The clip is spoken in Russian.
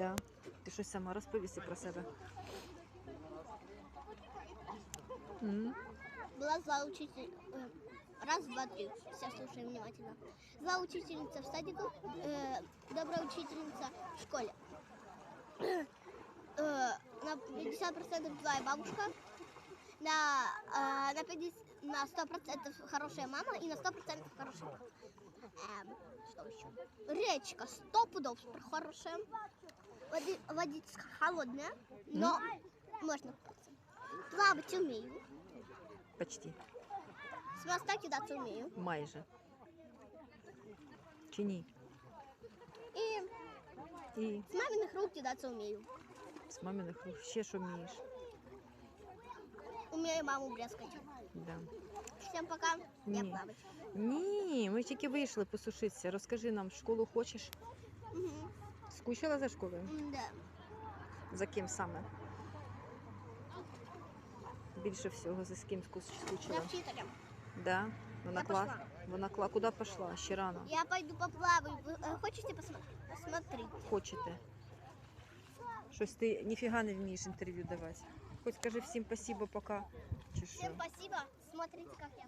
Да. Ти щось сама розповісти про себе. М? Была злая учитель... э, Раз, два, три. Все слушаем внимательно. Злая учительница в садику, э, добрая учительница в школе. Э, на 50% злая бабушка, на, э, на, 50, на 100% хорошая мама и на 100% хорошая папа. Эм, что еще? Речка, 100 пудов хорошая. Води, водичка холодная, но можно купаться. Плавать умею. Почти. С моста кидаться умею. Майже. Чи ні? И І с маминых рук кидаться умею. з маминих рук ще що вмієш. Умею маму брескать. Да. Всем пока. Я плавать. Ні, ми тільки вийшли посушитися. Розкажи нам, в школу хочеш? Мгм. Скучила за школою? Да. За ким саме? Більше всього за з ким скуч- За скучила? вчителем. Да? Вона Я пошла. Вона кла. Куди пішла? Ще рано. Я пойду поплаваю. Вы э, хотите посмотреть? Посмотрите. Хочете. Щось ти ніфіга не вмієш інтерв'ю давати. Хоч скажи всім спасибо, пока. Чи що? Всем спасибо. Смотрите, как я.